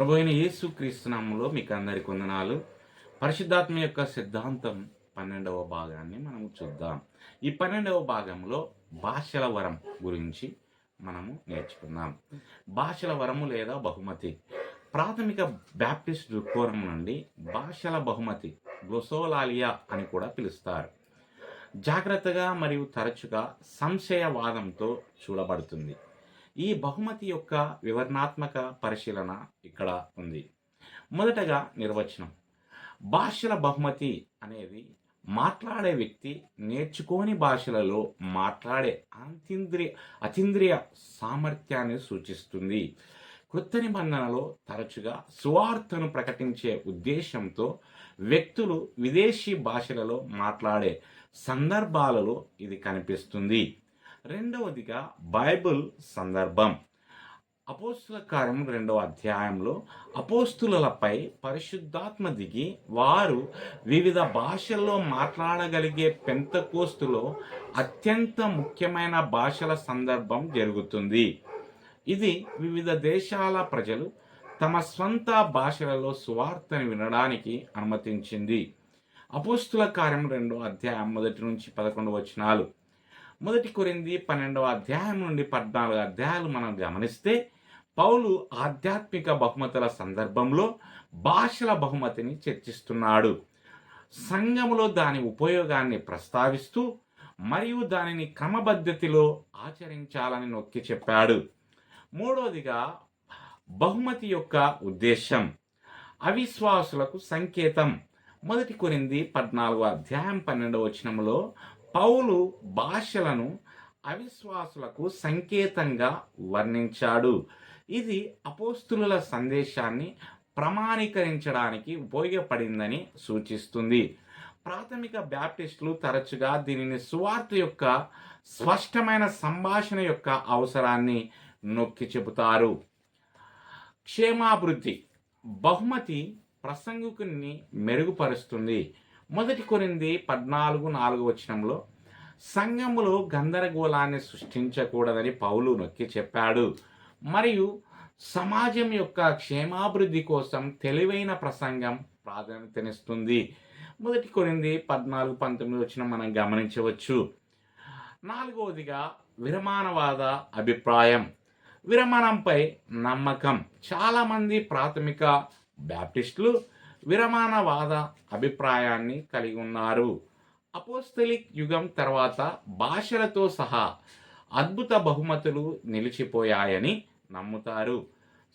ప్రభు అయిన యేసు క్రీస్తునామంలో మీకు అందరి వందనాలు. పరిశుద్ధాత్మ యొక్క సిద్ధాంతం పన్నెండవ భాగాన్ని మనం చూద్దాం. ఈ పన్నెండవ భాగంలో భాషల వరం గురించి మనము నేర్చుకుందాం. భాషల వరము లేదా బహుమతి. ప్రాథమిక బ్యాప్టిస్ట్ దృక్కోణం నుండి భాషల బహుమతి గ్లొసోలాలియా అని కూడా పిలుస్తారు. జాగ్రత్తగా మరియు తరచుగా సంశయవాదంతో చూడబడుతుంది. ఈ బహుమతి యొక్క వివరణాత్మక పరిశీలన ఇక్కడ ఉంది. మొదటగా నిర్వచనం. భాషల బహుమతి అనేది మాట్లాడే వ్యక్తి నేర్చుకోని భాషలలో మాట్లాడే అంతింద్రియ అతీంద్రియ సామర్థ్యాన్ని సూచిస్తుంది. కృత నిబంధనలో తరచుగా సువార్తను ప్రకటించే ఉద్దేశంతో వ్యక్తులు విదేశీ భాషలలో మాట్లాడే సందర్భాలలో ఇది కనిపిస్తుంది. రెండవదిగా బైబిల్ సందర్భం. అపోస్తుల కార్యం రెండవ అధ్యాయంలో అపోస్తులపై పరిశుద్ధాత్మ దిగి వారు వివిధ భాషల్లో మాట్లాడగలిగే పెంతకోస్తులో అత్యంత ముఖ్యమైన భాషల సందర్భం జరుగుతుంది. ఇది వివిధ దేశాల ప్రజలు తమ స్వంత భాషలలో సువార్తను వినడానికి అనుమతించింది. అపోస్తుల కార్యం రెండో అధ్యాయం మొదటి నుంచి పదకొండు వచనాలు. మొదటి కొరింది పన్నెండవ అధ్యాయం నుండి పద్నాలుగు అధ్యాయాలు మనం గమనిస్తే పౌలు ఆధ్యాత్మిక బహుమతుల సందర్భంలో భాషల బహుమతిని చర్చిస్తున్నాడు. సంఘములో దాని ఉపయోగాన్ని ప్రస్తావిస్తూ మరియు దానిని క్రమపద్ధతిలో ఆచరించాలని నొక్కి చెప్పాడు. మూడవదిగా బహుమతి యొక్క ఉద్దేశం అవిశ్వాసులకు సంకేతం. మొదటి కొరింది పద్నాలుగో అధ్యాయం పన్నెండవ వచనంలో పౌలు భాషలను అవిశ్వాసులకు సంకేతంగా వర్ణించాడు. ఇది అపోస్తుల సందేశాన్ని ప్రమాణీకరించడానికి ఉపయోగపడిందని సూచిస్తుంది. ప్రాథమిక బ్యాప్టిస్టులు తరచుగా దీనిని సువార్త యొక్క స్పష్టమైన సంభాషణ యొక్క అవసరాన్ని నొక్కి చెబుతారు. క్షేమాభివృద్ధి బహుమతి ప్రసంగికుని మెరుగుపరుస్తుంది. మొదటి కొరింది పద్నాలుగు నాలుగు వచనంలో సంఘములో గందరగోళాన్ని సృష్టించకూడదని పౌలు నొక్కి చెప్పాడు. మరియు సమాజం యొక్క క్షేమాభివృద్ధి కోసం తెలివైన ప్రసంగం ప్రాధాన్యతనిస్తుంది మొదటి కొరింది పద్నాలుగు పంతొమ్మిది వచ్చిన మనం గమనించవచ్చు. నాలుగవదిగా విరమానవాద అభిప్రాయం. విరమణంపై నమ్మకం. చాలామంది ప్రాథమిక బ్యాప్టిస్టులు విరమానవాద అభిప్రాయాన్ని కలిగి ఉన్నారు. అపోస్తలిక్ యుగం తర్వాత భాషలతో సహా అద్భుత బహుమతులు నిలిచిపోయాయని నమ్ముతారు.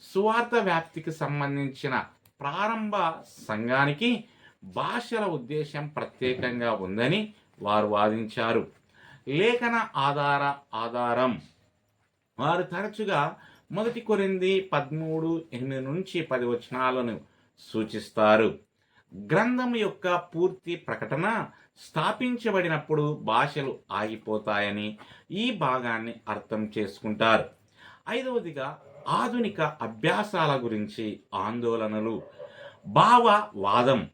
సువార్త వ్యాప్తికి సంబంధించిన ప్రారంభ సంఘానికి భాషల ఉద్దేశం ప్రత్యేకంగా ఉందని వారు వాదించారు. లేఖన ఆధార ఆధారం. వారు తరచుగా మొదటి కొరింది పదమూడు ఎనిమిది నుంచి పది వచనాలను సూచిస్తారు. గ్రంథం యొక్క పూర్తి ప్రకటన స్థాపించబడినప్పుడు భాషలు ఆగిపోతాయని ఈ భాగాన్ని అర్థం చేసుకుంటారు. ఐదవదిగా ఆధునిక అభ్యాసాల గురించి ఆందోళనలు. భావవాదం.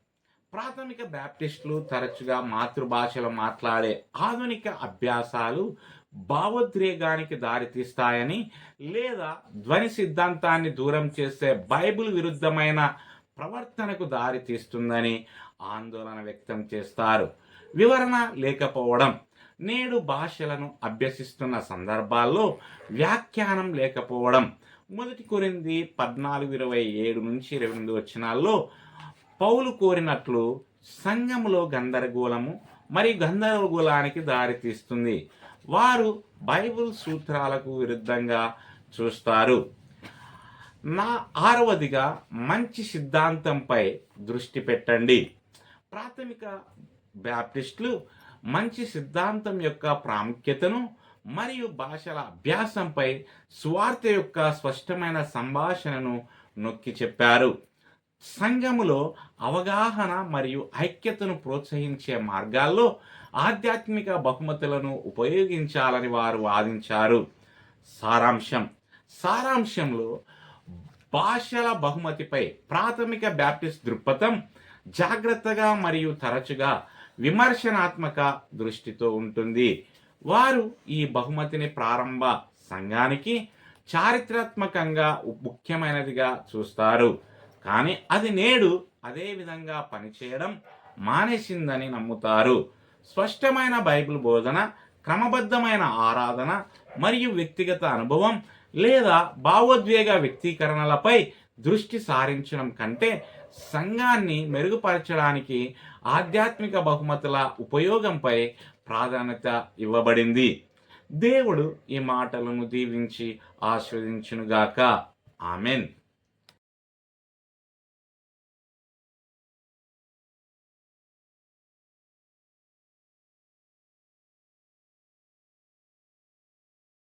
ప్రాథమిక బ్యాప్టిస్టులు తరచుగా మాతృభాషలో మాట్లాడే ఆధునిక అభ్యాసాలు భావోద్రేగానికి దారితీస్తాయని లేదా ధ్వని సిద్ధాంతాన్ని దూరం చేసే బైబిల్ విరుద్ధమైన ప్రవర్తనకు దారితీస్తుందని ఆందోళన వ్యక్తం చేస్తారు. వివరణ లేకపోవడం నేడు భాషలను అభ్యసిస్తున్న సందర్భాల్లో వ్యాఖ్యానం లేకపోవడం మొదటి కొరింది పద్నాలుగు ఇరవై ఏడు నుంచి ఇరవై ఎనిమిది వచ్చినాల్లో పౌలు కోరినట్లు సంఘములో గందరగోళము మరియు గందరగోళానికి దారితీస్తుంది వారు బైబిల్ సూత్రాలకు విరుద్ధంగా చూస్తారు. నా ఆరవదిగా మంచి సిద్ధాంతంపై దృష్టి పెట్టండి. ప్రాథమిక బ్యాప్టిస్టులు మంచి సిద్ధాంతం యొక్క ప్రాముఖ్యతను మరియు భాషల అభ్యాసంపై స్వార్థ యొక్క స్పష్టమైన సంభాషణను నొక్కి చెప్పారు. సంఘములో అవగాహన మరియు ఐక్యతను ప్రోత్సహించే మార్గాల్లో ఆధ్యాత్మిక బహుమతులను ఉపయోగించాలని వారు వాదించారు. సారాంశం. సారాంశంలో భాషల బహుమతిపై ప్రాథమిక బ్యాప్టిస్ట్ దృక్పథం జాగ్రత్తగా మరియు తరచుగా విమర్శనాత్మక దృష్టితో ఉంటుంది. వారు ఈ బహుమతిని ప్రారంభ సంఘానికి చారిత్రాత్మకంగా ముఖ్యమైనదిగా చూస్తారు. కానీ అది నేడు అదే విధంగా పనిచేయడం మానేసిందని నమ్ముతారు. స్పష్టమైన బైబిల్ బోధన క్రమబద్ధమైన ఆరాధన మరియు వ్యక్తిగత అనుభవం లేదా భావోద్వేగ వ్యక్తీకరణలపై దృష్టి సారించడం కంటే సంఘాన్ని మెరుగుపరచడానికి ఆధ్యాత్మిక బహుమతుల ఉపయోగంపై ప్రాధాన్యత ఇవ్వబడింది. దేవుడు ఈ మాటలను దీవించి ఆస్వాదించునుగాక ఆమెన్.